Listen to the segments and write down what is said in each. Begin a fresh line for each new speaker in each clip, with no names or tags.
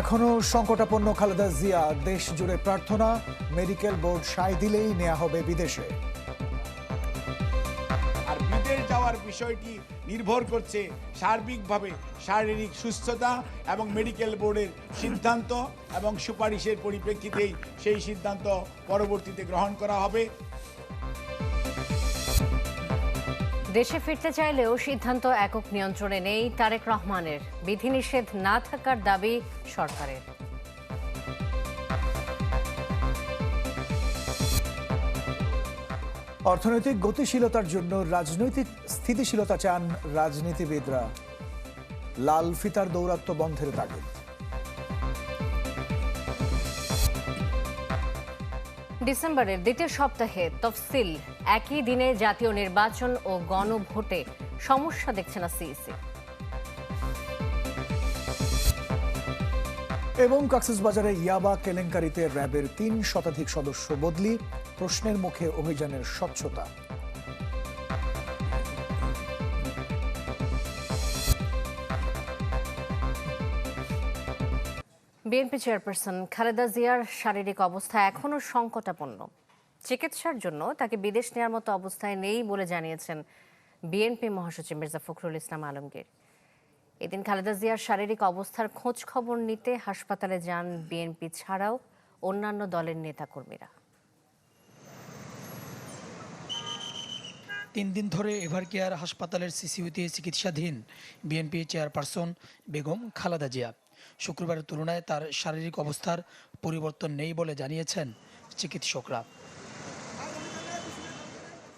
এখনও সংকটাপন্ন খালেদা জিয়া দেশ জুড়ে প্রার্থনা মেডিকেল বোর্ড সায় দিলেই নেওয়া হবে বিদেশে।
আর বিদেশ যাওয়ার বিষয়টি নির্ভর করছে সার্বিকভাবে শারীরিক সুস্থতা এবং মেডিকেল বোর্ডের সিদ্ধান্ত এবং সুপারিশের পরিপ্রেক্ষিতেই সেই সিদ্ধান্ত পরবর্তীতে গ্রহণ করা হবে।
দেশে ফিরতে চাইলেও সিদ্ধান্ত একক নিয়ন্ত্রণে নেই তারেক রহমানের। বিধিনিষেধ না থাকার দাবি সরকারের।
অর্থনৈতিক গতিশীলতার জন্য রাজনৈতিক স্থিতিশীলতা চান রাজনীতিবিদরা। লাল ফিতার দৌরাত্ম্য বন্ধের তাগিদ।
ডিসেম্বরের দ্বিতীয় সপ্তাহে তফসিল। একই দিনে জাতীয় নির্বাচন ও গণভোটে সমস্যা দেখছে না সিইসি।
এবং কক্সবাজারে ইয়াবা কেলেঙ্কারিতে র্যাবের তিন শতাধিক সদস্য বদলি, প্রশ্নের মুখে অভিযানের স্বচ্ছতা।
বিএনপি চেয়ারপারসন খালেদা জিয়ার শারীরিক অবস্থা এখনও সংকটাপন্ন। চিকিৎসার জন্য তাকে বিদেশ নেওয়ার মতো অবস্থায় নেই বলে জানিয়েছেন বিএনপি মহাসচিব মির্জা ফখরুল ইসলাম আলমগীর। এদিন খালেদা জিয়ার শারীরিক অবস্থার খোঁজ খবর নিতে হাসপাতালে যান বিএনপি ছাড়াও অন্যান্য দলের নেতাকর্মীরা।
তিন দিন ধরে এভারকেয়ার হাসপাতালের সিসিউতে চিকিৎসাধীন বিএনপি চেয়ারপারসন বেগম খালেদা জিয়া। শুক্রবারের তুলনায় তার শারীরিক অবস্থার পরিবর্তন নেই বলে জানিয়েছেন চিকিৎসকরা।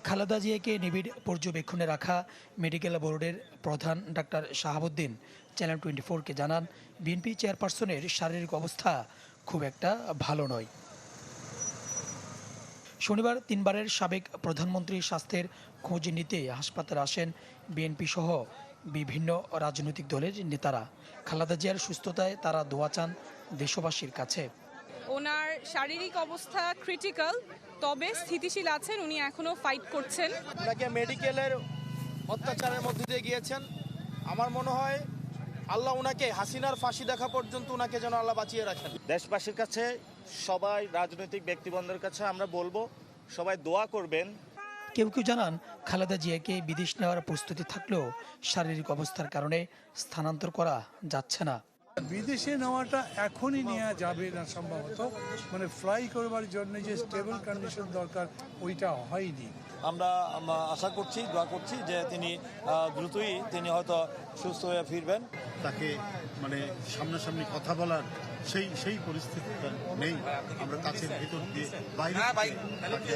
খালেদা জিয়াকে নিবিড় পর্যবেক্ষণে রাখা মেডিকেল বোর্ডের প্রধান ডাক্তার শাহাবুদ্দিন চ্যানেল টোয়েন্টি ফোরকে জানান, বিএনপি চেয়ারপারসনের শারীরিক অবস্থা খুব একটা ভালো নয়। শনিবার তিনবারের সাবেক প্রধানমন্ত্রী স্বাস্থ্যের খোঁজ নিতে হাসপাতালে আসেন বিএনপি সহ বিভিন্ন রাজনৈতিক দলের নেতারা খালেদা জিয়ার সুস্থতায় তারা দোয়া চান দেশবাসীর কাছে।
ওনার শারীরিক অবস্থা ক্রিটিক্যাল তবে স্থিতিশীল আছেন উনি এখনও ফাইট করছেন।
ওনাকে মেডিকেলের অত্যাচারের মধ্যে দিয়ে গিয়েছেন। আমার মনে হয় আল্লাহ ওনাকে হাসিনার ফাঁসি দেখা পর্যন্ত ওনাকে যেন আল্লাহ বাঁচিয়ে রাখেন।
দেশবাসীর কাছে সবাই রাজনৈতিক ব্যক্তিবন্ধের কাছে আমরা বলব সবাই দোয়া করবেন
কেউ কেউ জানান খালেদা জিয়াকে বিদেশ নেওয়ার প্রস্তুতি থাকলেও শারীরিক অবস্থার কারণে স্থানান্তর করা যাচ্ছে না।
বিদেশে নেওয়াটা এখনই নেওয়া যাবে না সম্ভবত। মানে ফ্লাই করবার জন্য যে স্টেবল কন্ডিশন দরকার ওইটা হয়নি।
আমরা আশা করছি দোয়া করছি যে তিনি দ্রুতই তিনি হয়তো সুস্থ হয়ে ফিরবেন।
তাকে মানে সামনাসামনি কথা বলার সেই সেই পরিস্থিতিটা নেই। আমরা কাছের ভেতর দিয়ে বাইরে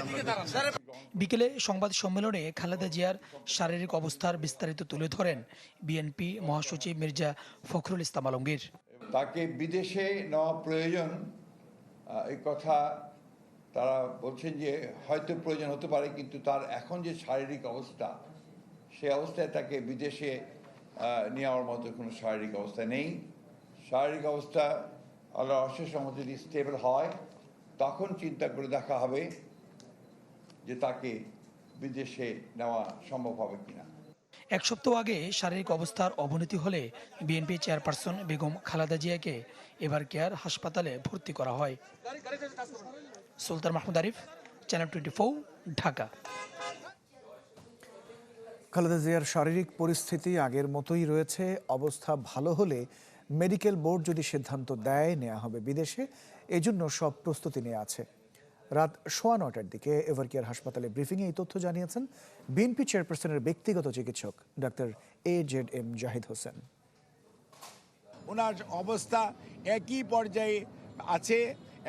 আমরা
বিকেলে সংবাদ সম্মেলনে খালেদা জিয়ার শারীরিক অবস্থার বিস্তারিত তুলে ধরেন বিএনপি মহাসচিব মির্জা ফখরুল ইসলাম আলমগীর।
তাকে বিদেশে নেওয়া প্রয়োজন এই কথা তারা বলছেন যে হয়তো প্রয়োজন হতে পারে, কিন্তু তার এখন যে শারীরিক অবস্থা, সে অবস্থায় তাকে বিদেশে নেওয়ার মতো কোনো শারীরিক অবস্থা নেই। শারীরিক অবস্থা আল্লাহ অশেষ যদি স্টেবল হয়, তখন চিন্তা করে দেখা হবে। যে তাকে বিদেশে নেওয়া সম্ভব হবে কিনা।
এক সপ্তাহ আগে শারীরিক অবস্থার অবনতি হলে বিএনপি চেয়ারপারসন বেগম খালেদা জিয়াকে এবার কেয়ার হাসপাতালে ভর্তি করা হয়। Sultan Mahmud Arif channel twenty Dhaka.
Khaleda জিয়ার শারীরিক পরিস্থিতি আগের মতোই রয়েছে। অবস্থা ভালো হলে মেডিকেল বোর্ড যদি সিদ্ধান্ত দেয় নেওয়া হবে বিদেশে। এজন্য সব প্রস্তুতি নিয়ে আছে। রাত সোয়া নটার দিকে এভারকেয়ার হাসপাতালে ব্রিফিংয়ে এই তথ্য জানিয়েছেন বিএনপি চেয়ারপারসনের ব্যক্তিগত চিকিৎসক doctor A Z M Zahid Hossain.
ওনার অবস্থা একই পর্যায়ে আছে।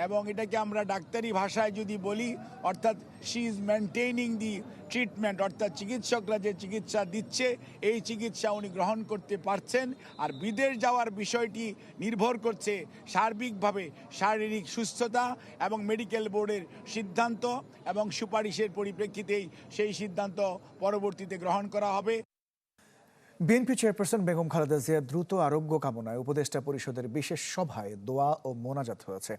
এবং এটাকে আমরা ডাক্তারি ভাষায় যদি বলি, অর্থাৎ she is maintaining the treatment অর্থাৎ চিকিৎসকরা যে চিকিৎসা দিচ্ছে, এই চিকিৎসা উনি গ্রহণ করতে পারছেন। আর বিদেশ যাওয়ার বিষয়টি নির্ভর করছে সার্বিকভাবে শারীরিক সুস্থতা এবং মেডিকেল বোর্ডের সিদ্ধান্ত এবং সুপারিশের পরিপ্রেক্ষিতেই সেই সিদ্ধান্ত পরবর্তীতে গ্রহণ করা হবে।
বিএনপি চেয়ারপারসন বেগম খালেদা জিয়া দ্রুত আরোগ্য কামনায় উপদেষ্টা পরিষদের বিশেষ সভায় দোয়া ও মোনাজাত হয়েছে।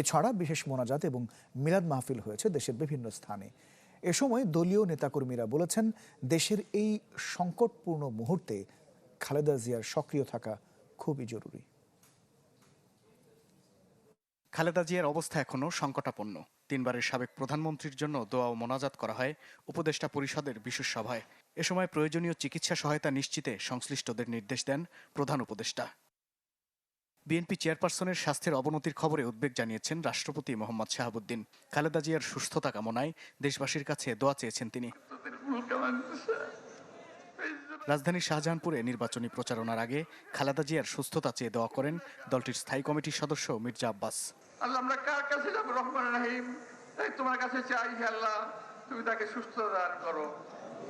এছাড়া বিশেষ মোনাজাত এবং মিলাদ মাহফিল হয়েছে দেশের বিভিন্ন স্থানে। এ সময় দলীয় নেতাকর্মীরা বলেছেন, দেশের এই সংকটপূর্ণ মুহূর্তে খালেদা জিয়ার সক্রিয় থাকা খুবই জরুরি।
খালেদা জিয়ার অবস্থা এখনও সংকটাপন্ন। তিনবারের সাবেক প্রধানমন্ত্রীর জন্য দোয়া ও মোনাজাত করা হয় উপদেষ্টা পরিষদের বিশেষ সভায়। এ সময় প্রয়োজনীয় চিকিৎসা সহায়তা নিশ্চিতে সংশ্লিষ্টদের নির্দেশ দেন প্রধান উপদেষ্টা। বিএনপি চেয়ারপারসনের স্বাস্থ্যের অবনতির খবরে উদ্বেগ জানিয়েছেন রাষ্ট্রপতি মোহাম্মদ শাহাবুদ্দিন। খালেদা জিয়ার সুস্থতা কামনায় দেশবাসীর কাছে দোয়া চেয়েছেন তিনি। রাজধানীর শাহজাহানপুরে নির্বাচনী প্রচারণার আগে খালেদা জিয়ার সুস্থতা চেয়ে দোয়া করেন দলটির স্থায়ী কমিটির সদস্য মির্জা আব্বাস।
তোমার কাছে চাই, আল্লাহ, তুমি তাকে সুস্থ দান করো।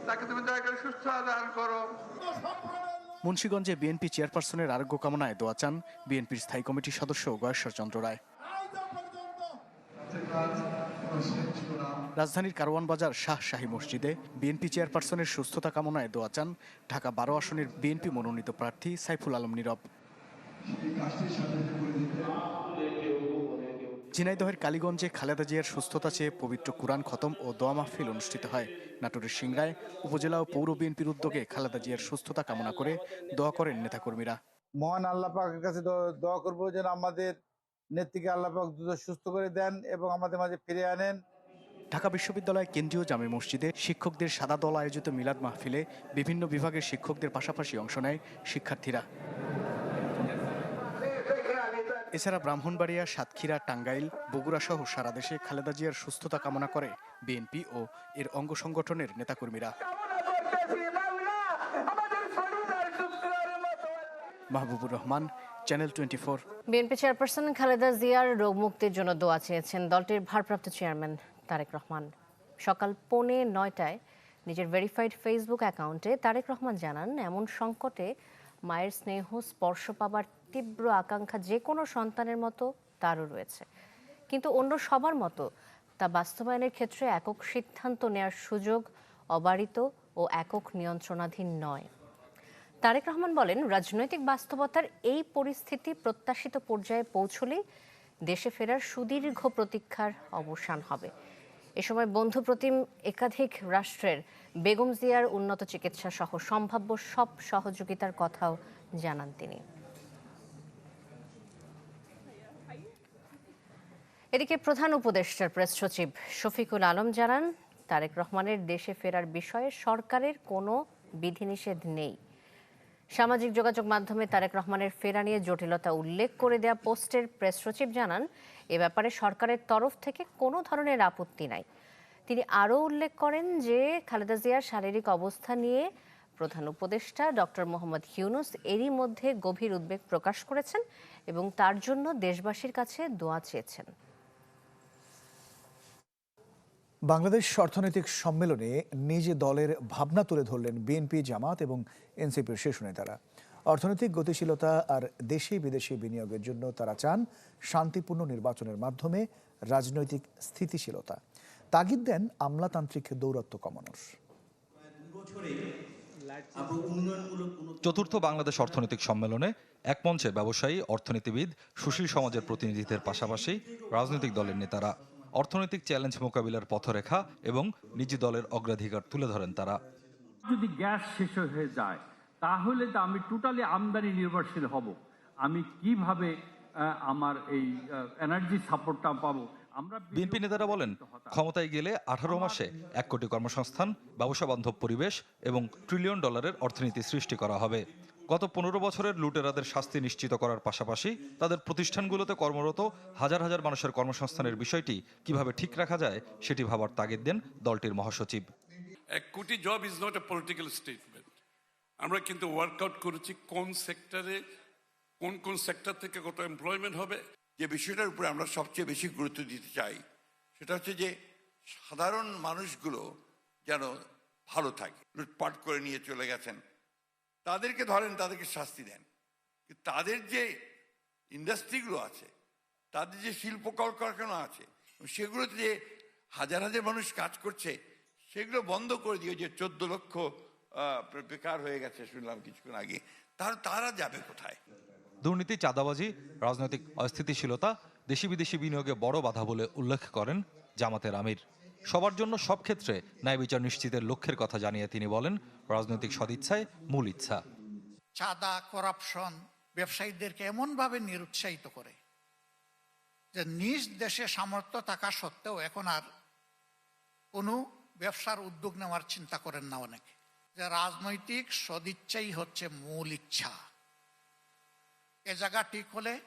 তাকে তুমি দয়া করে সুস্থ দান করো।
মুন্সীগঞ্জে বিএনপি চেয়ারপারসনের আরোগ্য কামনায় দোয়া চান বিএনপির স্থায়ী কমিটির সদস্য গয়েশ্বর চন্দ্র রায়। রাজধানীর কারওয়ান বাজার শাহ শাহী মসজিদে বিএনপি চেয়ারপারসনের সুস্থতা কামনায় দোয়া চান ঢাকা বারো আসনের বিএনপি মনোনীত প্রার্থী সাইফুল আলম নীরব। ঝিনাইদহের কালীগঞ্জে খালেদা জিয়ার সুস্থতা চেয়ে পবিত্র কোরআন খতম ও দোয়া মাহফিল অনুষ্ঠিত হয়। নাটোরের সিংড়ায় উপজেলা ও পৌর বিএনপির উদ্যোগে খালেদা জিয়ার সুস্থতা কামনা করে দোয়া করেন নেতাকর্মীরা।
মহান আল্লাহ পাকের কাছে দোয়া করব যেন আমাদের নেত্রীকে আল্লাহ পাক দ্রুত সুস্থ করে দেন এবং আমাদের মাঝে ফিরে আনেন।
ঢাকা বিশ্ববিদ্যালয় কেন্দ্রীয় জামে মসজিদে শিক্ষকদের সাদা দল আয়োজিত মিলাদ মাহফিলে বিভিন্ন বিভাগের শিক্ষকদের পাশাপাশি অংশ নেয় শিক্ষার্থীরা। এছাড়া ব্রাহ্মণবাড়িয়া, সাতক্ষীরা, টাঙ্গাইল বগুড়া সহ সারা দেশে খালেদা জিয়ার সুস্থতা কামনা করে বিএনপি ও এর অঙ্গ সংগঠনের নেতাকর্মীরা। Mahbubur Rahman, channel twenty four.
BNP chairperson Khaleda জিয়ার রোগ মুক্তির জন্য দোয়া চেয়েছেন দলটির ভারপ্রাপ্ত চেয়ারম্যান তারেক রহমান। সকাল পৌনে নয়টায় নিজের ভেরিফাইড ফেসবুক অ্যাকাউন্টে তারেক রহমান জানান, এমন সংকটে মায়ের স্নেহ স্পর্শ পাবার তীব্র আকাঙ্ক্ষা যে কোনো সন্তানের মতো তারও রয়েছে। কিন্তু অন্য সবার মতো তা বাস্তবায়নের ক্ষেত্রে একক সিদ্ধান্ত নেওয়ার সুযোগ অবারিত ও একক নিয়ন্ত্রণাধীন নয়। তারেক রহমান বলেন, রাজনৈতিক বাস্তবতার এই পরিস্থিতি প্রত্যাশিত পর্যায়ে পৌঁছলেই দেশে ফেরার সুদীর্ঘ প্রতীক্ষার অবসান হবে। এ সময় বন্ধু প্রতিম একাধিক রাষ্ট্রের বেগম জিয়ার উন্নত চিকিৎসা সহ সম্ভাব্য সব সহযোগিতার কথাও জানান তিনি। এদিকে প্রধান উপদেষ্টার প্রেস সচিব শফিকুল আলম জানান, তারেক রহমানের দেশে ফেরার বিষয়ে সরকারের কোনো বিধিনিষেধ নেই। সামাজিক যোগাযোগ মাধ্যমে তারেক রহমানের ফেরা নিয়ে জটিলতা উল্লেখ করে দেয়া পোস্টের প্রেস সচিব জানান, এ ব্যাপারে সরকারের তরফ থেকে কোনো ধরনের আপত্তি নাই। তিনি আরও উল্লেখ করেন যে খালেদা জিয়ার শারীরিক অবস্থা নিয়ে প্রধান উপদেষ্টা ডক্টর মোহাম্মদ ইউনুস এরই মধ্যে গভীর উদ্বেগ প্রকাশ করেছেন এবং তার জন্য দেশবাসীর কাছে দোয়া চেয়েছেন।
বাংলাদেশ অর্থনৈতিক সম্মেলনে নিজ দলের ভাবনা তুলে ধরলেন বিএনপি, জামাত এবং এনসিপির শীর্ষ নেতারা। অর্থনৈতিক গতিশীলতা আর দেশি বিদেশি বিনিয়োগের জন্য তারা চান শান্তিপূর্ণ নির্বাচনের মাধ্যমে রাজনৈতিক স্থিতিশীলতা। তাগিদ দেন আমলাতান্ত্রিক দৌরত্ব কমানোর।
চতুর্থ বাংলাদেশ অর্থনৈতিক সম্মেলনে এক মঞ্চে ব্যবসায়ী, অর্থনীতিবিদ, সুশীল সমাজের প্রতিনিধিদের পাশাপাশি রাজনৈতিক দলের নেতারা অর্থনৈতিক চ্যালেঞ্জ মোকাবিলার পথরেখা এবং নিজ দলের অগ্রাধিকার তুলে ধরেন তারা।
যদি গ্যাস শেষ হয়ে যায় তাহলে তো আমি টোটালি আমদানি নির্ভরশীল হব। আমি কীভাবে আমার এই এনার্জি সাপোর্টটা পাবো? আমরা
বিএনপি নেতারা বলেন ক্ষমতায় গেলে আঠারো মাসে এক কোটি কর্মসংস্থান ব্যবসা বান্ধব পরিবেশ এবং ট্রিলিয়ন ডলারের অর্থনীতি সৃষ্টি করা হবে। গত পনেরো বছরের লুটেরাদের শাস্তি নিশ্চিত করার পাশাপাশি তাদের প্রতিষ্ঠানগুলোতে কর্মরত হাজার হাজার মানুষের কর্মসংস্থানের বিষয়টি কীভাবে ঠিক রাখা যায় সেটি ভাবার তাগিদ দেন দলটির মহাসচিব।
এক কোটি job is not political statement আমরা কিন্তু ওয়ার্কআউট করেছি কোন সেক্টরে কোন কোন সেক্টর থেকে কত এমপ্লয়মেন্ট হবে।
যে বিষয়টার উপরে আমরা সবচেয়ে বেশি গুরুত্ব দিতে চাই, সেটা হচ্ছে যে সাধারণ মানুষগুলো যেন ভালো থাকে। লুটপাট করে নিয়ে চলে গেছেন। তাদেরকে ধরেন, তাদেরকে শাস্তি দেন। তাদের যে ইন্ডাস্ট্রিগুলো আছে, তাদের যে শিল্প কলকারখানা আছে, সেগুলোতে যে হাজার হাজার মানুষ কাজ করছে, সেগুলো বন্ধ করে দিয়ে যে চোদ্দ লক্ষ বেকার হয়ে গেছে, শুনলাম কিছুক্ষণ আগে। তার, তারা যাবে কোথায়?
দুর্নীতি, চাঁদাবাজি, রাজনৈতিক অস্থিতিশীলতা দেশি বিদেশি বিনিয়োগে বড় বাধা বলে উল্লেখ করেন জামাতের আমির। সবার জন্য সব ক্ষেত্রে ন্যায় বিচার নিশ্চিতের লক্ষ্যের কথা জানিয়ে তিনি বলেন, রাজনৈতিক সদিচ্ছায় মূল ইচ্ছা।
চাঁদা, করাপশন ব্যবসায়ীদেরকে এমনভাবে নিরুৎসাহিত করে যে নিজ দেশে সামর্থ্য থাকা সত্ত্বেও এখন আর কোনো ব্যবসার উদ্যোগ নেওয়ার চিন্তা করেন না অনেকে। যে রাজনৈতিক সদিচ্ছাই হচ্ছে মূল ইচ্ছা। এ জায়গা ঠিক হলে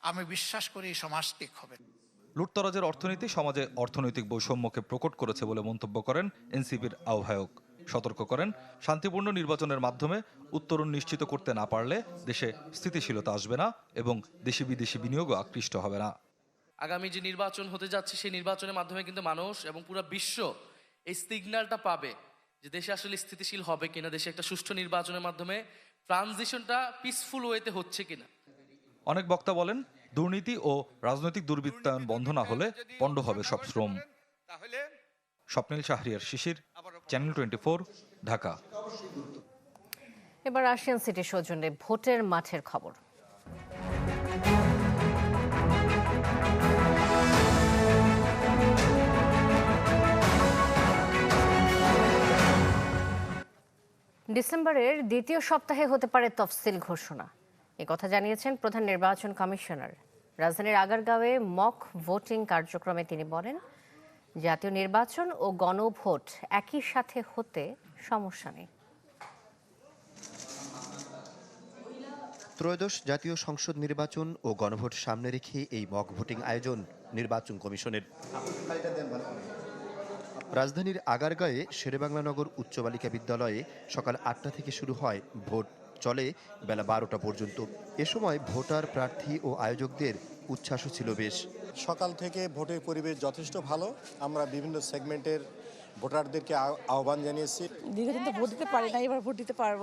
আমি বিশ্বাস করি সমাজ ঠিক হবে।
লুটতরাজের অর্থনীতি সমাজে অর্থনৈতিক বৈষম্যকে প্রকট করেছে বলে মন্তব্য করেন এনসিপির আহ্বায়ক। সতর্ক করেন শান্তিপূর্ণ নির্বাচনের মাধ্যমে উত্তরণ নিশ্চিত করতে না পারলে দেশে স্থিতিশীলতা আসবে না এবং দেশি বিদেশি বিনিয়োগও আকৃষ্ট হবে না।
আগামী যে নির্বাচন হতে যাচ্ছে সেই নির্বাচনের মাধ্যমে কিন্তু মানুষ এবং পুরো বিশ্ব এই সিগন্যালটা পাবে যে দেশে আসলে স্থিতিশীল হবে কিনা দেশে একটা সুষ্ঠু নির্বাচনের মাধ্যমে ট্রানজিশনটা পিসফুল ওয়েতে হচ্ছে কিনা।
অনেক বক্তা বলেন দুর্নীতি ও রাজনৈতিক দুর্বৃত্তায়ন বন্ধ না হলে পণ্ড হবে সব শ্রম। Swapnil Shahriar, Shishir channel twenty Dhaka.
এবার রাশিয়ান সিটি সৌজন্যে ভোটের মাঠের খবর। ডিসেম্বরের দ্বিতীয় সপ্তাহে হতে পারে তফসিল ঘোষণা। কথা জানিয়েছেন প্রধান নির্বাচন কমিশনার। রাজধানীর আগারগাঁওয়ে মক ভোটিং কার্যক্রমে তিনি বলেন, জাতীয় নির্বাচন ও গণভোট একই সাথে হতে সমস্যা নেই।
ত্রয়োদশ জাতীয় সংসদ নির্বাচন ও গণভোট সামনে রেখে এই মক ভোটিং আয়োজন নির্বাচন কমিশনের। রাজধানীর আগারগাঁয়ে শেরেবাংলানগর উচ্চ বালিকা বিদ্যালয়ে সকাল আটটা থেকে শুরু হয় ভোট চলে বেলা বারোটা পর্যন্ত। এ সময় ভোটার প্রার্থী ও আয়োজকদের উচ্ছ্বাসও ছিল বেশ।
সকাল থেকে ভোটের পরিবেশ যথেষ্ট ভালো। আমরা বিভিন্ন সেগমেন্টের ভোটারদেরকে আহ্বান জানিয়েছি।
দীর্ঘদিন তো ভোট দিতে পারি না এবার ভোট দিতে পারব।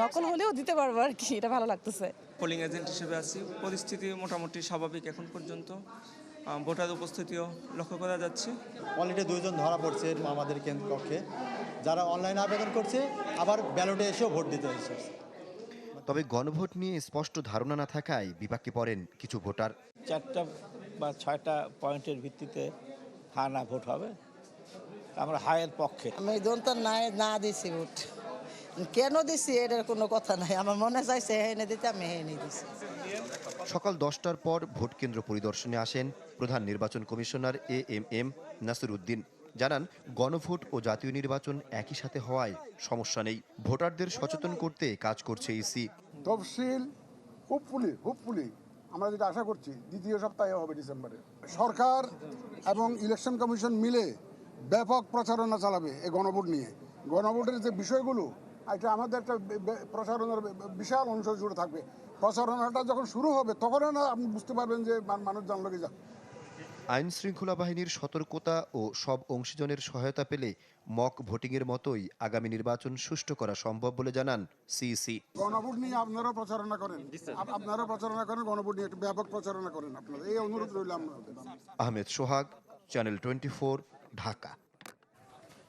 নকল হলেও দিতে পারব আর কি এটা ভালো লাগতেছে।
পোলিং এজেন্ট হিসেবে আছি। পরিস্থিতি মোটামুটি স্বাভাবিক এখন পর্যন্ত। ভোটার উপস্থিতিও লক্ষ্য করা যাচ্ছে।
অলরেডি দুইজন ধরা পড়ছে আমাদের কেন্দ্র কক্ষে যারা অনলাইনে আবেদন করছে আবার ব্যালটে এসেও ভোট দিতে এসেছে।
তবে গণভোট নিয়ে স্পষ্ট ধারণা না থাকায় বিপাকে পড়েন কিছু ভোটার।
চারটা বা ছয়টা পয়েন্টের ভিত্তিতে হা না ভোট হবে। আমরা হায়ের পক্ষে।
আমি দন্ত নাই না দিছি ভোট। কেন দিছি এটার কোনো কথা নাই। আমার মনে চাইছে হেনে দিতে। আমি হেনে দিছি।
সকাল দশটার পর ভোট কেন্দ্র পরিদর্শনে আসেন প্রধান নির্বাচন commissioner A M M Nasir Uddin. জানান, গণভোট ও জাতীয় নির্বাচন একই সাথে হওয়ায় সমস্যা নেই। ভোটারদের সচেতন করতে কাজ করছে ইসি।
তফসিল হোপফুলি হোপফুলি আমরা যেটা আশা করছি, দ্বিতীয় সপ্তাহে হবে ডিসেম্বরে। সরকার এবং ইলেকশন কমিশন মিলে ব্যাপক প্রচারণা চালাবে এই গণভোট নিয়ে। গণভোটের যে বিষয়গুলো, এটা আমাদের একটা প্রচারণার বিশাল অংশ জুড়ে থাকবে। প্রচারণাটা যখন শুরু হবে তখন না আপনি বুঝতে পারবেন যে মান- মানুষ জানলো যা
আইন শৃঙ্খলা বাহিনীর সতর্কতা ও সব অংশীজনের সহায়তা পেলে মক ভোটিংয়ের মতোই আগামী নির্বাচন সুষ্ঠু করা সম্ভব বলে জানান সিসি
গণভোট নিয়ে আপনারা প্রচারণা করেন। আপ- আপনারা প্রচারণা করেন গণভোট নিয়ে ব্যাপক প্রচারণা করেন আপনারা। এই অনুরোধ রইল আমরা
আহমেদ সোহাগ চ্যানেল টোয়েন্টি ঢাকা।